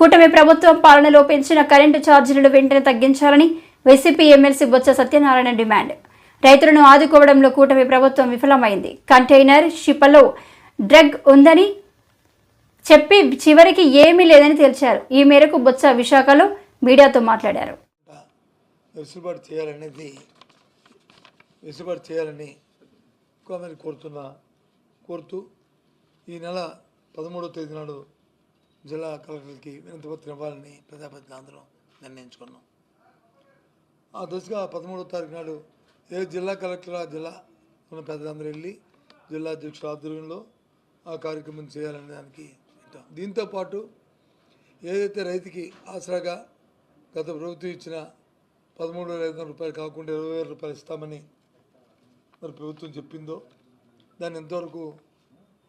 కూటమి ప్రభుత్వం పాలనలో పెంచిన కరెంటు ఛార్జీలను వెంటనే తగ్గించాలని YCP MLC Botsa Satyanarayana demand. రైతులను ఆదుకోవడంలో కూటమి ప్రభుత్వం విఫలమైంది. కంటైనర్ షిపలో డ్రగ్ ఉందని చెప్పి చివరికి ఏమీ లేదని తేల్చారు. ఈ మేరకు బొత్స విశాఖలో మీడియాతో మాట్లాడారు. వెసులుబాటు చేయాలనేది వెసులుబాటు చేయాలని కోరుతున్నా కోరుతూ ఈ నెల పదమూడవ తేదీ నాడు జిల్లా కలెక్టర్కి వినతిపత్రం ఇవ్వాలని ప్రజాప్రతినిధులు అందరం నిర్ణయించుకున్నాం. ఆ దశగా పదమూడవ తారీఖు నాడు ఏ జిల్లా కలెక్టర్ ఆ జిల్లా ఉన్న పెద్దలందరూ వెళ్ళి జిల్లా అధ్యక్షుల ఆధ్వర్యంలో ఆ కార్యక్రమం చేయాలనే దానికి పెట్టాం దీంతోపాటు ఏదైతే రైతుకి ఆసరాగా గత ప్రభుత్వం ఇచ్చిన పదమూడు వేల ఐదు వందల రూపాయలు కాకుండా ఇరవై వేల రూపాయలు ఇస్తామని మరి ప్రభుత్వం చెప్పిందో దాన్ని ఎంతవరకు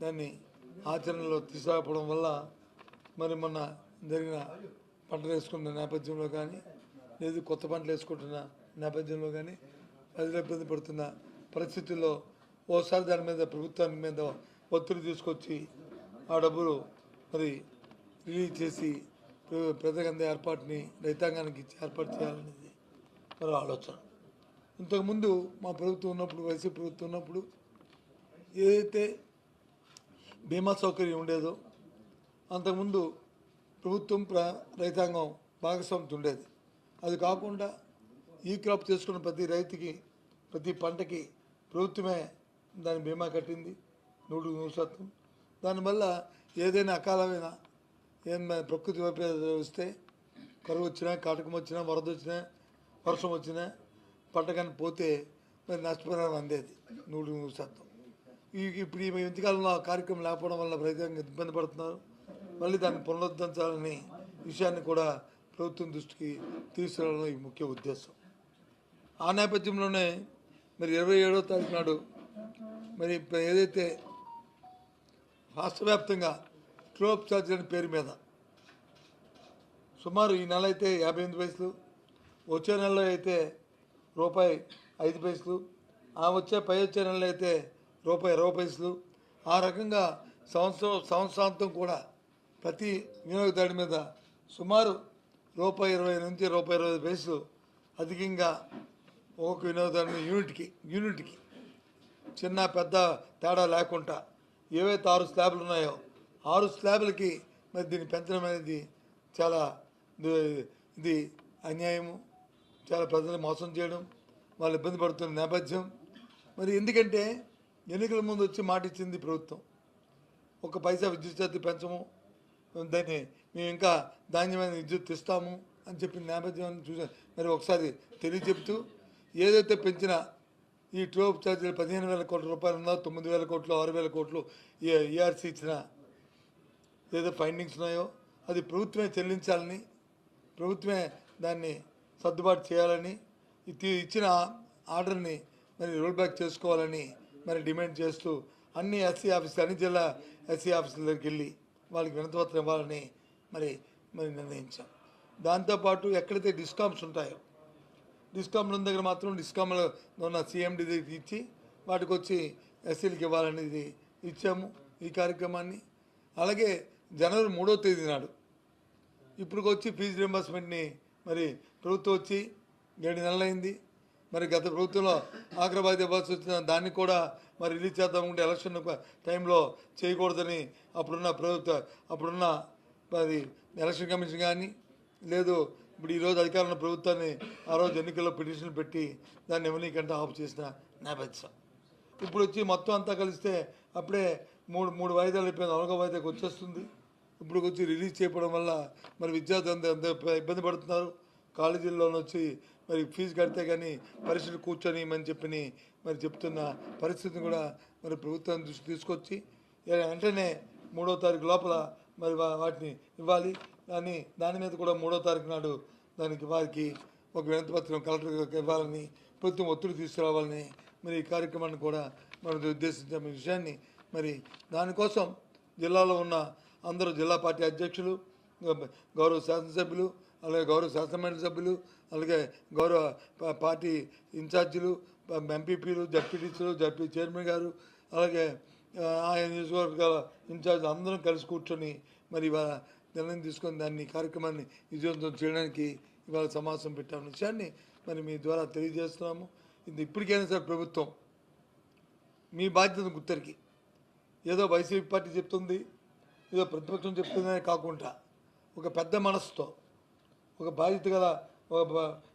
దాన్ని ఆచరణలో తీసుకురాకపోవడం వల్ల మరి మొన్న జరిగిన పంటలు వేసుకున్న నేపథ్యంలో కానీ లేదు కొత్త పంటలు వేసుకుంటున్న నేపథ్యంలో కానీ ప్రజలు ఇబ్బంది పడుతున్న పరిస్థితుల్లో ఓసారి దాని మీద ప్రభుత్వాన్ని మీద ఒత్తిడి తీసుకొచ్చి ఆ డబ్బులు మరి రిలీజ్ చేసి ప్ర- ఏర్పాటుని రైతాంగానికి ఇచ్చి ఏర్పాటు చేయాలనేది మరి ఆలోచన. ఇంతకుముందు మా ప్రభుత్వం ఉన్నప్పుడు వైసీపీ ప్రభుత్వం ఉన్నప్పుడు ఏదైతే బీమా సౌకర్యం ఉండేదో అంతకుముందు ప్రభుత్వం ప్ర రైతాంగం భాగస్వామ్యం ఉండేది. అది కాకుండా ఈ క్రాప్ చేసుకున్న ప్రతి రైతుకి ప్రతి పంటకి ప్రభుత్వమే దాని బీమా కట్టింది నూరు నూరు శాతం. దానివల్ల ఏదైనా అకాలమైన ఏమైనా ప్రకృతి వైపరీత్యాలు వస్తే కరువు వచ్చినా కాటకం వచ్చినా వరద వచ్చినా వర్షం వచ్చినా పంట కానీ పోతే మరి నష్టపరిహారం అందేది నూరు నూరు శాతం. ఇప్పుడు ఈ ఇంతకాలంలో ఆ కార్యక్రమం లేకపోవడం వల్ల రైతాంగం ఇబ్బంది పడుతున్నారు. మళ్ళీ దాన్ని పునరుద్ధరించాలని విషయాన్ని కూడా ప్రభుత్వం దృష్టికి తీసుకురావడం ఈ ముఖ్య ఉద్దేశం. ఆ నేపథ్యంలోనే మరి ఇరవై ఏడో తారీఖు నాడు మరి ఏదైతే రాష్ట్ర వ్యాప్తంగా ట్రోప్ ఛార్జ్ అనే పేరు మీద సుమారు ఈ నెల అయితే యాభై ఎనిమిది పైసలు వచ్చే నెలలో అయితే రూపాయి ఐదు పైసలు ఆ వచ్చే పై వచ్చే నెలలో అయితే రూపాయి ఇరవై పైసలు ఆ రకంగా సంవత్సరం సంవత్సరాంతం కూడా ప్రతి వినియోగదారుడి మీద సుమారు రూపాయి ఇరవై నుంచి రూపాయి ఇరవై ఐదు పైసలు అధికంగా ఒక్కొక్క వినియోగదారుని యూనిట్కి యూనిట్కి. చిన్న పెద్ద తేడా లేకుండా ఏవైతే ఆరు స్లాబ్లు ఉన్నాయో ఆరు స్లాబ్లకి మరి దీన్ని పెంచడం అనేది చాలా ఇది- ఇది అన్యాయము. చాలా ప్రజలు మోసం చేయడం వాళ్ళు ఇబ్బంది పడుతున్న నేపథ్యం. మరి ఎందుకంటే ఎన్నికల ముందు వచ్చి మాట ఇచ్చింది ప్రభుత్వం. ఒక పైసా విద్యుత్ ఛార్జీ పెంచము దాన్ని మేము ఇంకా ధాన్యమైన విద్యుత్ ఇస్తాము అని చెప్పిన నేపథ్యం చూసాను మరి ఒకసారి తెలియచెప్తూ ఏదైతే పెంచిన ఈ ట్రోప్ ఛార్జీలు పదిహేను వేల కోట్ల రూపాయలు ఉందో తొమ్మిది వేల కోట్లు ఆరు వేల కోట్లు ఏ ఈఆర్సీ ఇచ్చిన ఏదో ఫైండింగ్స్ ఉన్నాయో అది ప్రభుత్వమే చెల్లించాలని ప్రభుత్వమే దాన్ని సర్దుబాటు చేయాలని ఇచ్చిన ఆర్డర్ని మరి రోల్ బ్యాక్ చేసుకోవాలని మరి డిమాండ్ చేస్తూ అన్ని ఎస్సీ ఆఫీసులు అన్ని జిల్లా ఎస్సీ ఆఫీసుల దగ్గరికి వెళ్ళి వాళ్ళకి వినతిపత్రం ఇవ్వాలని మరి మరి నిర్ణయించాం. దాంతోపాటు ఎక్కడైతే డిస్కామ్స్ ఉంటాయో డిస్కామ్ల దగ్గర మాత్రం డిస్కామ్లో ఉన్న సీఎండి దగ్గరికి ఇచ్చి వాటికి వచ్చి ఎస్సీలకి ఇవ్వాలనేది ఇచ్చాము ఈ కార్యక్రమాన్ని. అలాగే జనవరి మూడో తేదీ నాడు ఇప్పుడుకొచ్చి ఫీజు రింబర్స్మెంట్ని మరి ప్రభుత్వం వచ్చి ఏడు నెలలైంది. మరి గత ప్రభుత్వంలో ఆగ్రబాద్ ఇవ్వాల్సి వచ్చిన దాన్ని కూడా మరి రిలీజ్ చేద్దామంటే ఎలక్షన్ టైంలో చేయకూడదని అప్పుడున్న ప్రభుత్వ అప్పుడున్న మరి ఎలక్షన్ కమిషన్ కానీ లేదు ఇప్పుడు ఈరోజు అధికారంలో ప్రభుత్వాన్ని ఆ రోజు ఎన్నికల్లో పిటిషన్ పెట్టి దాన్ని ఎవరికంటే ఆఫ్ చేసిన నేపథ్యం ఇప్పుడు వచ్చి మొత్తం అంతా కలిస్తే అప్పుడే మూడు మూడు వాయిదాలు అయిపోయింది. నాలుగో వాయిదాకి వచ్చేస్తుంది. ఇప్పుడు వచ్చి రిలీజ్ చేయడం వల్ల మరి విద్యార్థులు ఎంత ఇబ్బంది పడుతున్నారు? కాలేజీల్లోనూ వచ్చి మరి ఫీజు కడితే కానీ పరిస్థితి కూర్చొని అని చెప్పి మరి చెప్తున్న పరిస్థితిని కూడా మరి ప్రభుత్వం దృష్టి తీసుకొచ్చి వెంటనే మూడో తారీఖు లోపల మరి వా- వాటిని ఇవ్వాలి. కానీ దాని మీద కూడా మూడో తారీఖు నాడు దానికి వారికి ఒక వినతిపత్రం కలెక్టర్ ఇవ్వాలని ప్రభుత్వం ఒత్తిడి తీసుకురావాలని మరి ఈ కార్యక్రమాన్ని కూడా మనం ఉద్దేశించిన విషయాన్ని మరి దానికోసం జిల్లాలో ఉన్న అందరూ జిల్లా పార్టీ అధ్యక్షులు గౌరవ శాసనసభ్యులు అలాగే గౌరవ శాసనమండలి సభ్యులు అలాగే గౌరవ ప- పార్టీ ఇన్ఛార్జీలు ఎంపీపీలు జడ్పీటీసీలు జడ్పీ చైర్మన్ గారు అలాగే ఆయన ఆయా నియోజకవర్గాల ఇన్ఛార్జ్ అందరం కలిసి కూర్చొని మరి ఇవాళ నిర్ణయం తీసుకొని దాన్ని కార్యక్రమాన్ని విజయవంతం చేయడానికి ఇవాళ సమావేశం పెట్టాము. విషయాన్ని మరి మీ ద్వారా తెలియజేస్తున్నాము. ఇది ఇప్పటికైనా సరే ప్రభుత్వం మీ బాధ్యత గుర్తరికి ఏదో వైసీపీ పార్టీ చెప్తుంది ఏదో ప్రతిపక్షం చెప్తుందనే కాకుండా ఒక పెద్ద మనసుతో ఒక బాధ్యత గల ఒక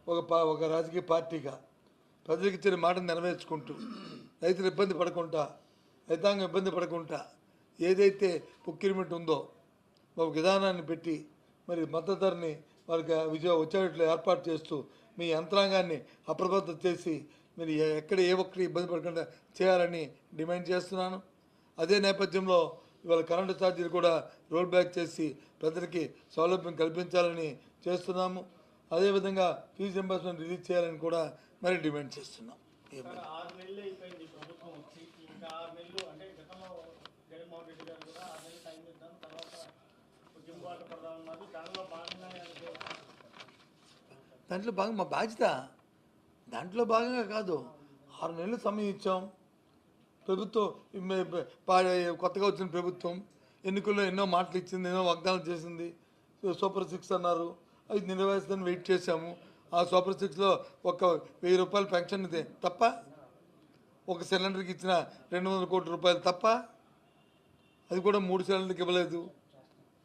ఒక పా- ఒక రాజకీయ పార్టీగా ప్రజలకు ఇచ్చిన మాటను నెరవేర్చుకుంటూ రైతులు ఇబ్బంది పడకుండా రైతాంగం ఇబ్బంది పడకుండా ఏదైతే ప్రొక్యూర్మెంట్ ఉందో ఒక విధానాన్ని పెట్టి మరి మద్దతు ధరని వారికి విజయ వచ్చేటట్లు ఏర్పాటు చేస్తూ మీ యంత్రాంగాన్ని అప్రమత్తం చేసి మీరు ఎక్కడ ఏ ఒక్కరి ఇబ్బంది పడకుండా చేయాలని డిమాండ్ చేస్తున్నాను. అదే నేపథ్యంలో ఇవాళ కరెంటు ఛార్జీలు కూడా రోల్ బ్యాక్ చేసి ప్రజలకి సౌలభ్యం కల్పించాలని చేస్తున్నాము. అదేవిధంగా ఫీజు రింబర్స్మెంట్ రిలీజ్ చేయాలని కూడా మరి డిమాండ్ చేస్తున్నాం. దాంట్లో భాగం మా బాధ్యత. దాంట్లో భాగంగా కాదు. ఆరు నెలలు సమయం ఇచ్చాం. ప్రభుత్వం కొత్తగా వచ్చిన ప్రభుత్వం ఎన్నికల్లో ఎన్నో మాటలు ఇచ్చింది ఎన్నో వాగ్దానం చేసింది. సూపర్ సిక్స్ అన్నారు. అది నిర్వహిస్తుందని వెయిట్ చేశాము. ఆ సూపర్ సిక్స్లో ఒక వెయ్యి రూపాయలు పెన్షన్ ఇదే తప్ప ఒక సిలిండర్కి ఇచ్చిన రెండు వందల కోట్ల రూపాయలు తప్ప అది కూడా మూడు సిలిండర్కి ఇవ్వలేదు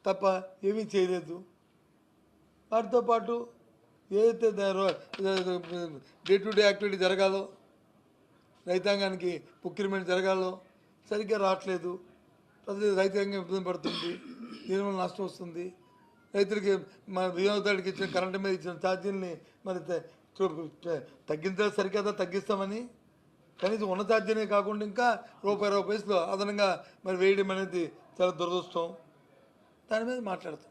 తప్ప ఏమీ చేయలేదు. వాటితో పాటు ఏదైతే డే టు డే యాక్టివిటీ జరగాలో రైతాంగానికి ప్రొక్యూర్మెంట్ జరగాలో సరిగ్గా రావట్లేదు. ప్రజలు రైతాంగం ఇబ్బంది పడుతుంది. దీనివల్ల నష్టం వస్తుంది. రైతులకి మన వినియోగదారుడికి ఇచ్చిన కరెంటు మీద ఇచ్చిన ఛార్జీలని మరి తగ్గించా చూ- సరికదా తగ్గిస్తామని? కనీసం ఉన్న ఛార్జీనే కాకుండా ఇంకా రూపాయి రూపాయలు అదనంగా మరి వేయడం అనేది చాలా దురదృష్టం. దాని మీద మాట్లాడతాం.